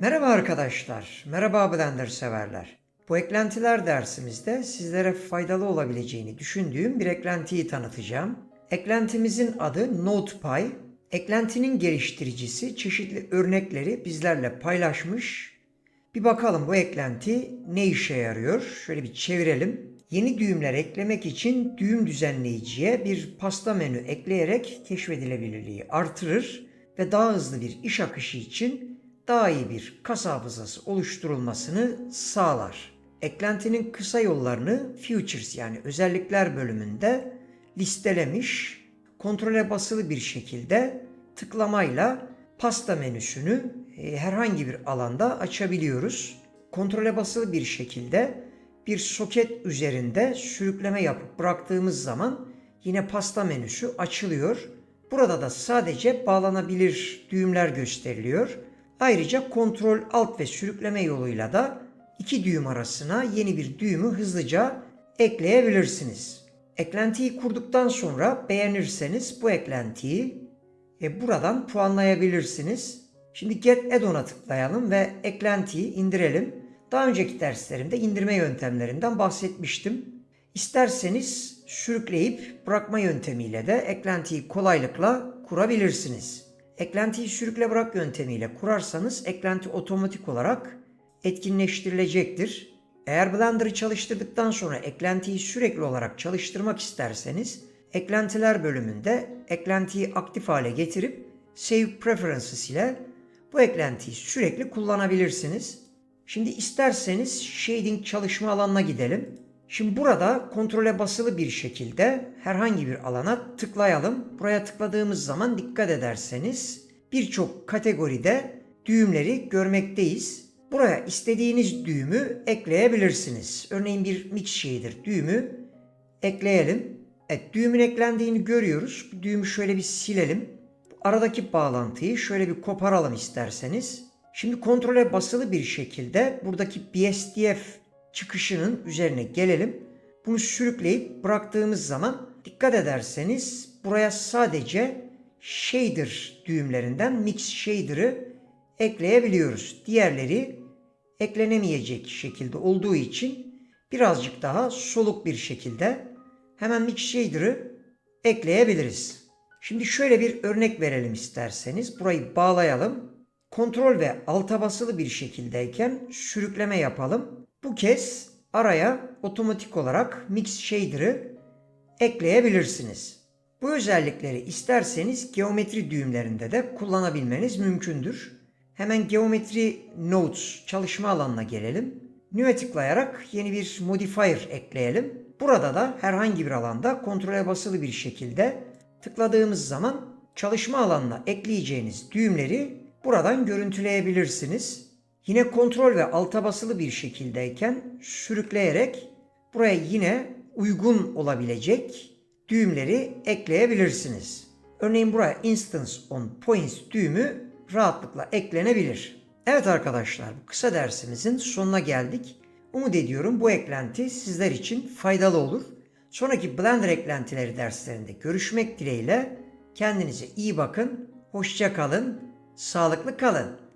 Merhaba arkadaşlar, merhaba Blender severler. Bu eklentiler dersimizde sizlere faydalı olabileceğini düşündüğüm bir eklentiyi tanıtacağım. Eklentimizin adı NotePy. Eklentinin geliştiricisi çeşitli örnekleri bizlerle paylaşmış. Bir bakalım bu eklenti ne işe yarıyor? Şöyle bir çevirelim. Yeni düğümler eklemek için düğüm düzenleyiciye bir pasta menü ekleyerek keşfedilebilirliği artırır ve daha hızlı bir iş akışı için daha iyi bir kas hafızası oluşturulmasını sağlar. Eklentinin kısa yollarını Features yani özellikler bölümünde listelemiş. Kontrole basılı bir şekilde tıklamayla pasta menüsünü e, herhangi bir alanda açabiliyoruz. Kontrole basılı bir şekilde bir soket üzerinde sürükleme yapıp bıraktığımız zaman yine pasta menüsü açılıyor. Burada da sadece bağlanabilir düğümler gösteriliyor. Ayrıca kontrol alt ve sürükleme yoluyla da iki düğüm arasına yeni bir düğümü hızlıca ekleyebilirsiniz. Eklentiyi kurduktan sonra beğenirseniz bu eklentiyi e, buradan puanlayabilirsiniz. Şimdi Get Add-on'a tıklayalım ve eklentiyi indirelim. Daha önceki derslerimde indirme yöntemlerinden bahsetmiştim. İsterseniz sürükleyip bırakma yöntemiyle de eklentiyi kolaylıkla kurabilirsiniz. Eklentiyi sürükle bırak yöntemiyle kurarsanız eklenti otomatik olarak etkinleştirilecektir. Eğer Blender'ı çalıştırdıktan sonra eklentiyi sürekli olarak çalıştırmak isterseniz eklentiler bölümünde eklentiyi aktif hale getirip Save Preferences ile bu eklentiyi sürekli kullanabilirsiniz. Şimdi isterseniz shading çalışma alanına gidelim. Şimdi burada kontrole basılı bir şekilde herhangi bir alana tıklayalım. Buraya tıkladığımız zaman dikkat ederseniz birçok kategoride düğümleri görmekteyiz. Buraya istediğiniz düğümü ekleyebilirsiniz. Örneğin bir mix shader düğümü ekleyelim. Evet düğümün eklendiğini görüyoruz. Bu düğümü şöyle bir silelim. Aradaki bağlantıyı şöyle bir koparalım isterseniz. Şimdi kontrole basılı bir şekilde buradaki BSDF çıkışının üzerine gelelim. Bunu sürükleyip bıraktığımız zaman dikkat ederseniz buraya sadece shader düğümlerinden mix shader'ı ekleyebiliyoruz. Diğerleri eklenemeyecek şekilde olduğu için birazcık daha soluk bir şekilde hemen mix shader'ı ekleyebiliriz. Şimdi şöyle bir örnek verelim isterseniz. Burayı bağlayalım. Kontrol ve alta basılı bir şekildeyken sürükleme yapalım. Bu kez araya otomatik olarak Mix Shader'ı ekleyebilirsiniz. Bu özellikleri isterseniz geometri düğümlerinde de kullanabilmeniz mümkündür. Hemen Geometri Nodes çalışma alanına gelelim. New'e tıklayarak yeni bir modifier ekleyelim. Burada da herhangi bir alanda kontrole basılı bir şekilde tıkladığımız zaman çalışma alanına ekleyeceğiniz düğümleri buradan görüntüleyebilirsiniz. Yine kontrol ve alta basılı bir şekildeyken sürükleyerek buraya yine uygun olabilecek düğümleri ekleyebilirsiniz. Örneğin buraya instance on points düğümü rahatlıkla eklenebilir. Evet arkadaşlar bu kısa dersimizin sonuna geldik. Umut ediyorum bu eklenti sizler için faydalı olur. Sonraki Blender eklentileri derslerinde görüşmek dileğiyle kendinize iyi bakın, hoşça kalın, sağlıklı kalın.